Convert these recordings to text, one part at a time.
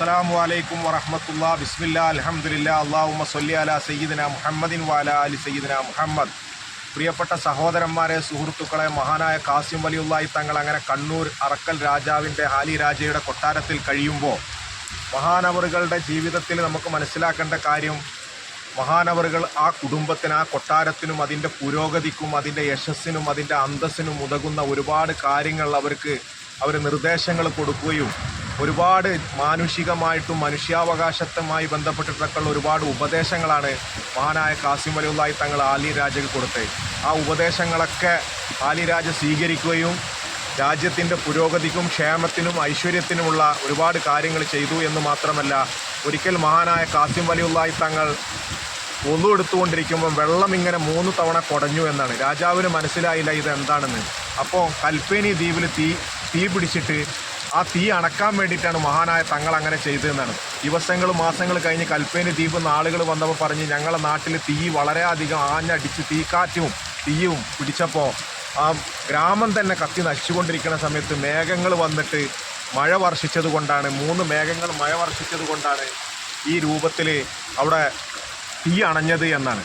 അസ്സലാമു അലൈക്കും വറഹമത്തുള്ള ബിസ്മില്ല അലഹമില്ല അള്ളാഹുമ സൊല്ലി അല സയ്യിദിന മുഹമ്മദിൻ വാല അലി സയ്യിദിന മുഹമ്മദ്. പ്രിയപ്പെട്ട സഹോദരന്മാരെ സുഹൃത്തുക്കളെ മഹാനായ കാസിം വലിയുള്ളായി തങ്ങൾ അങ്ങനെ കണ്ണൂർ അറക്കൽ രാജാവിന്റെ ഹാലി രാജയുടെ കൊട്ടാരത്തിൽ കഴിയുമ്പോൾ മഹാനവറുകളുടെ ജീവിതത്തിൽ നമുക്ക് മനസ്സിലാക്കേണ്ട കാര്യം മഹാനവറുകൾ ആ കുടുംബത്തിന് ആ കൊട്ടാരത്തിനും അതിന്റെ പുരോഗതിക്കും അതിന്റെ യശസ്സിനും അതിന്റെ അന്തസ്സിനും ഉതകുന്ന ഒരുപാട് കാര്യങ്ങൾ അവർക്ക് അവർ നിർദ്ദേശങ്ങൾ കൊടുക്കുകയും ഒരുപാട് മാനുഷികമായിട്ടും മനുഷ്യാവകാശത്തുമായി ബന്ധപ്പെട്ടിട്ടൊക്കെയുള്ള ഒരുപാട് ഉപദേശങ്ങളാണ് മഹാനായ കാസിം വലിയുള്ളായി തങ്ങൾ ആലി രാജയ്ക്ക് കൊടുത്തത്. ആ ഉപദേശങ്ങളൊക്കെ ആലി രാജ സ്വീകരിക്കുകയും രാജ്യത്തിന്റെ പുരോഗതിക്കും ക്ഷേമത്തിനും ഐശ്വര്യത്തിനുമുള്ള ഒരുപാട് കാര്യങ്ങൾ ചെയ്തു എന്ന് മാത്രമല്ല ഒരിക്കൽ മഹാനായ കാസിം വലിയുള്ളായി തങ്ങൾ ഒന്നു എടുത്തുകൊണ്ടിരിക്കുമ്പോൾ വെള്ളം ഇങ്ങനെ മൂന്ന് തവണ കുടഞ്ഞു എന്നാണ്. രാജാവിന് മനസ്സിലായില്ല ഇത് എന്താണെന്ന് അപ്പോൾ കൽപ്പേനി ദ്വീപിൽ തീ തീ പിടിച്ചിട്ട് ആ തീ അണക്കാൻ വേണ്ടിയിട്ടാണ് മഹാനായ തങ്ങൾ അങ്ങനെ ചെയ്തതെന്നാണ്. ദിവസങ്ങൾ മാസങ്ങൾ കഴിഞ്ഞ് കൽപ്പേനി ദ്വീപ് നിന്ന് ആളുകൾ വന്നപ്പോൾ പറഞ്ഞ് ഞങ്ങളുടെ നാട്ടിൽ തീ വളരെയധികം ആഞ്ഞടിച്ച് തീക്കാറ്റും തീയും പിടിച്ചപ്പോൾ ആ ഗ്രാമം തന്നെ കത്തി നശിച്ചുകൊണ്ടിരിക്കുന്ന സമയത്ത് മേഘങ്ങൾ വന്നിട്ട് മഴ വർഷിച്ചത് കൊണ്ടാണ് മൂന്ന് മേഘങ്ങൾ മഴ വർഷിച്ചത് കൊണ്ടാണ് ഈ രൂപത്തിൽ അവിടെ തീ അണഞ്ഞത് എന്നാണ്.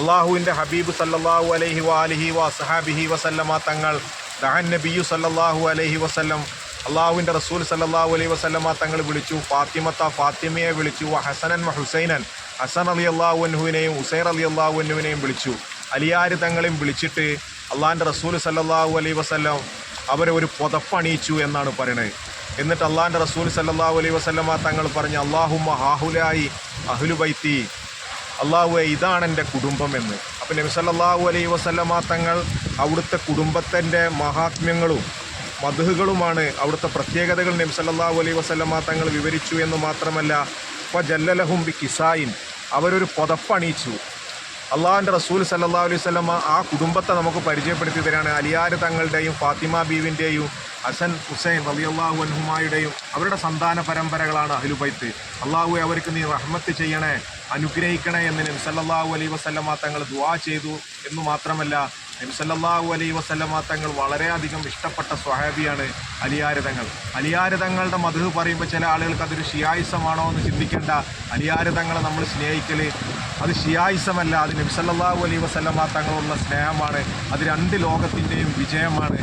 അള്ളാഹുവിന്റെ ഹബീബ് സല്ലാഹു അലഹി വാലിഹി വസഹാബിഹി വസല്ലമ തങ്ങൾ ദഹൻ നബിയു സല്ലാഹു അലഹി വസല്ലം അള്ളാഹുവിന്റെ റസൂൽ സല്ലല്ലാഹു അലൈ വസ്ലമ തങ്ങൾ വിളിച്ചു ഫാത്തിമത്ത ഫാത്തിമയെ വിളിച്ചു ഹസനൻ ഹുസൈനൻ. ഹസൻ അലി അള്ളാഹു ഹുസൈൻ അലി അള്ളാഹു അന്നുവിനെയും വിളിച്ചു. അലിയാർ തങ്ങളെയും വിളിച്ചിട്ട് അള്ളാഹിന്റെ റസൂൽ സല്ലാഹു അലൈ വസ്ലം അവരെ ഒരു പുതപ്പണിയിച്ചു എന്നാണ് പറയുന്നത് എന്നിട്ട് അള്ളാഹിന്റെ റസൂൽ സല്ലാഹു അലൈ വസ്ലമ തങ്ങൾ പറഞ്ഞു അള്ളാഹുമ്മ ഹാഹുലായി അഹ്ലുബൈത്തി അള്ളാഹു ഇതാണ് എന്റെ കുടുംബം എന്ന്. അപ്പം നബി സല്ലാഹു അലൈ വസ്ലമ തങ്ങൾ അവിടുത്തെ കുടുംബത്തിന്റെ മഹാത്മ്യങ്ങളും മധുഹുകളുമാണ് അവിടുത്തെ പ്രത്യേകതകൾ നബ്സല്ലാഹു സല്ലല്ലാഹു അലൈഹി വസല്ലമ തങ്ങൾ വിവരിച്ചു എന്ന് മാത്രമല്ല ഇപ്പോൾ ജല്ലലഹും ബി കിസായിൻ അവരൊരു പുതപ്പണിയിച്ചു അള്ളാഹുന്റെ റസൂൽ സല്ലാ അലൈഹി വസല്ലമ ആ കുടുംബത്തെ നമുക്ക് പരിചയപ്പെടുത്തി തരാണ്. അലിയാർ തങ്ങളുടെയും ഫാത്തിമ ബീവിന്റെയും ഹസൻ ഹുസൈൻ റളിയല്ലാഹു അൻഹുമായുടെയും അവരുടെ സന്താന പരമ്പരകളാണ് അഹ്ലുബൈത്ത് അള്ളാഹു അവർക്ക് നീ റഹ്മത്ത് ചെയ്യണേ അനുഗ്രഹിക്കണേ എന്ന് സല്ലാഹു അലൈ അലൈഹി വസല്ലമ തങ്ങൾ ദുവാ ചെയ്തു എന്ന് മാത്രമല്ല നബി അലൈ വസ്ലമ തങ്ങൾ വളരെയധികം ഇഷ്ടപ്പെട്ട സ്വഹാബിയാണ് അലിയാരതങ്ങൾ. അലിയാരതങ്ങളുടെ മധു പറയുമ്പോൾ ചില ആളുകൾക്ക് അതൊരു ഷിയായിസമാണോ എന്ന് ചിന്തിക്കേണ്ട അലിയാരതങ്ങളെ നമ്മൾ സ്നേഹിക്കൽ അത് ഷിയായിസമല്ല അത് നബിസല്ലാഹു അലൈ വസ്ലമ തങ്ങളുള്ള സ്നേഹമാണ്. അത് രണ്ട് ലോകത്തിന്റെയും വിജയമാണ്.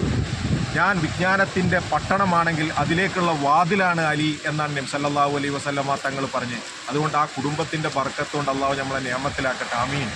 ഞാൻ വിജ്ഞാനത്തിന്റെ പട്ടണമാണെങ്കിൽ അതിലേക്കുള്ള വാതിലാണ് അലി എന്നാണ് നബി സല്ലല്ലാഹു അലൈഹി വസല്ലമ തങ്ങൾ പറഞ്ഞ് അതുകൊണ്ട് ആ കുടുംബത്തിന്റെ ബർക്കത്തുകൊണ്ട് അള്ളാഹു നമ്മളെ നിയമത്തിലാക്കട്ടെ. ആമീൻ.